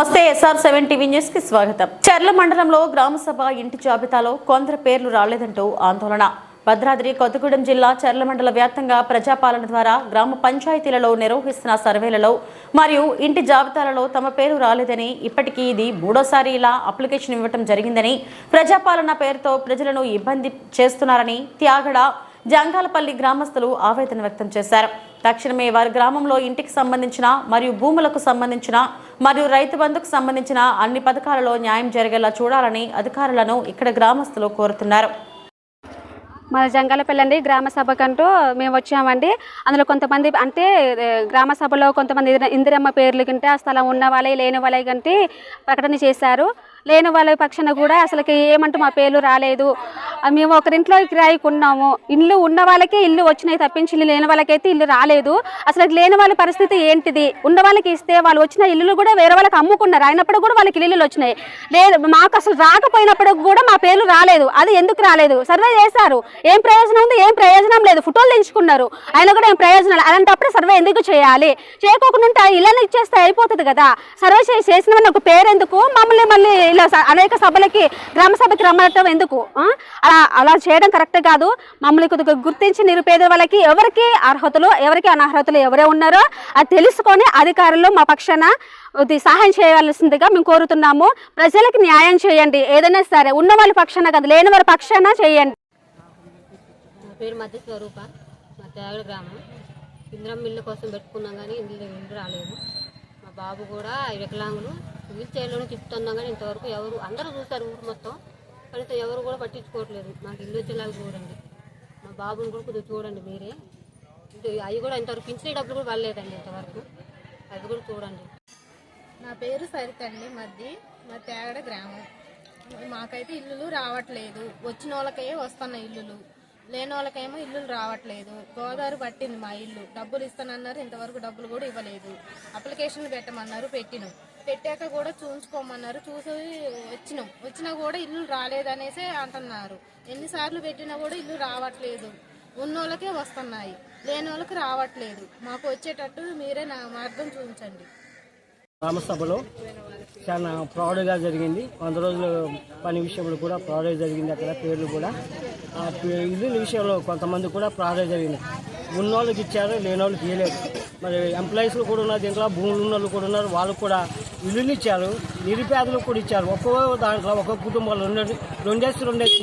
నమస్తే SR seven TV న్యూస్కి స్వాగతం. చర్ల మండలంలో గ్రామసభ ఇంటి జాబితాలో కొందరు పేర్లు రాలేదంటూ ఆందోళన. భద్రాద్రి కొత్తగూడెం జిల్లా చర్ల మండల వ్యాప్తంగా ప్రజాపాలన ద్వారా గ్రామ పంచాయతీలలో నిర్వహిస్తున్న సర్వేలలో మరియు ఇంటి జాబితాలలో తమ పేరు రాలేదని ఇప్పటికీ ఇది మూడోసారి ఇలా అప్లికేషన్ ఇవ్వటం జరిగిందని ప్రజాపాలన పేరుతో ప్రజలను ఇబ్బంది చేస్తున్నారని త్యాగడ జంగాలపల్లి గ్రామస్తులు ఆవేదన వ్యక్తం చేశారు. తక్షణమే వారి గ్రామంలో ఇంటికి సంబంధించిన మరియు భూములకు సంబంధించిన మరియు రైతు బంధుకు సంబంధించిన అన్ని పథకాలలో న్యాయం జరిగేలా చూడాలని అధికారులను ఇక్కడ గ్రామస్తులు కోరుతున్నారు. మన జంగాలపల్లి అండి గ్రామ సభకంటూ మేము వచ్చామండి. అందులో కొంతమంది అంటే గ్రామ సభలో కొంతమంది ఇందిరమ్మ పేర్లు కంటే ఆ స్థలం ఉన్న వాళ్ళే లేని వాళ్ళే కంటే ప్రకటన చేశారు. లేని వాళ్ళ పక్షాన కూడా అసలుకి ఏమంటూ మా పేర్లు రాలేదు. మేము ఒకరింట్లో కిరాయికి ఉన్నాము ఇల్లు ఉన్న వాళ్ళకే ఇల్లు వచ్చినాయి తప్పించి ఇల్లు లేని వాళ్ళకైతే ఇల్లు రాలేదు. అసలు లేని వాళ్ళ పరిస్థితి ఏంటిది? ఉన్న వాళ్ళకి ఇస్తే వాళ్ళు వచ్చిన ఇల్లులు కూడా వేరే వాళ్ళకి అమ్ముకున్నారు. అయినప్పుడు కూడా వాళ్ళకి ఇల్లులు వచ్చినాయి. లేదు మాకు అసలు రాకపోయినప్పుడు కూడా మా పేర్లు రాలేదు. అది ఎందుకు రాలేదు? సర్వే చేశారు. ఏం ప్రయోజనం ఉంది? ఏం ప్రయోజనం లేదు. ఫోటోలు తెంచుకున్నారు అయినా కూడా ఏం ప్రయోజనాలు అలాంటప్పుడు సర్వే ఎందుకు చేయాలి? చేయకోకుండా ఉంటే ఆ ఇళ్ళని ఇచ్చేస్తే అయిపోతుంది కదా. సర్వే చేసి చేసిన ఒక పేరు ఎందుకు మమ్మల్ని మళ్ళీ ఇలా స- అనేక సభలకి గ్రామ సభకి రమ్మటం ఎందుకు? అలా చేయడం కరెక్ట్ కాదు. మమ్మల్ని కొద్దిగా గుర్తించి నిరుపేద వాళ్ళకి ఎవరికి అర్హతలు ఎవరికి అనర్హతలు ఎవరే ఉన్నారో అది తెలుసుకొని అధికారులు మా పక్షాన సహాయం చేయవలసిందిగా మేము కోరుతున్నాము. ప్రజలకు న్యాయం చేయండి. ఏదైనా సరే ఉన్న వాళ్ళ పక్షాన కాదు లేని వారి పక్షాన చేయండి. నా పేరు మధ్య స్వరూప. మా తేగడ గ్రామం. ఇంద్రం మిల్లు కోసం పెట్టుకున్నాం కానీ ఇందులో ఇల్లు రాలేదు. మా బాబు కూడా వికలాంగులు. వీల్ చైర్లోనే తిప్పుతున్నాం కానీ ఇంతవరకు ఎవరు అందరూ చూస్తారు ఊరు మొత్తం. కనీసం ఎవరు కూడా పట్టించుకోవట్లేదు. మాకు ఇల్లు వచ్చేలాగా చూడండి. మా బాబుని కూడా కొద్దిగా చూడండి మీరే. అవి కూడా ఇంతవరకు పింఛనీ డబ్బులు కూడా వాళ్ళలేదండి ఇంతవరకు. అది కూడా చూడండి. నా పేరు సరిత అండి. మధ్య మా తేగడ గ్రామం. మాకైతే ఇల్లులు రావట్లేదు. వచ్చిన వాళ్ళకే వస్తున్నాయి ఇల్లులు. లేని వాళ్ళకేమో ఇల్లులు రావట్లేదు. గోదావరి పట్టింది మా ఇల్లు. డబ్బులు ఇస్తానన్నారు ఇంతవరకు డబ్బులు కూడా ఇవ్వలేదు. అప్లికేషన్ పెట్టమన్నారు పెట్టినాం. పెట్టాక కూడా చూసుకోమన్నారు చూసి వచ్చినాం. వచ్చినా కూడా ఇల్లు రాలేదనేసి అంటున్నారు. ఎన్నిసార్లు పెట్టినా కూడా ఇల్లు రావట్లేదు. ఉన్నోళ్ళకే వస్తున్నాయి. లేని వాళ్ళకి రావట్లేదు. మాకు వచ్చేటట్టు మీరే నా మార్గం చూపించండి. గ్రామసభలో చాలా ప్రౌడ్గా జరిగింది. వంద రోజుల పని విషయంలో కూడా ప్రౌడ్గా జరిగింది అక్కడ పేర్లు కూడా. ఆ పే- ఇల్లుల విషయంలో కొంతమంది కూడా ప్రౌడ్గా జరిగింది ఉన్నోళ్ళకి ఇచ్చారు లేని వాళ్ళకి ఇవ్వలేదు మరి ఎంప్లాయీస్లు కూడా ఉన్నారు దీంట్లో భూములు ఉన్న వాళ్ళు కూడా ఉన్నారు. వాళ్ళకు కూడా ఇల్లులు ఇచ్చారు నిరుపేదలకు కూడా ఇచ్చారు. ఒక్కో దాంట్లో ఒక్కొక్క కుటుంబాలు రెండు రెండేసి రెండేసి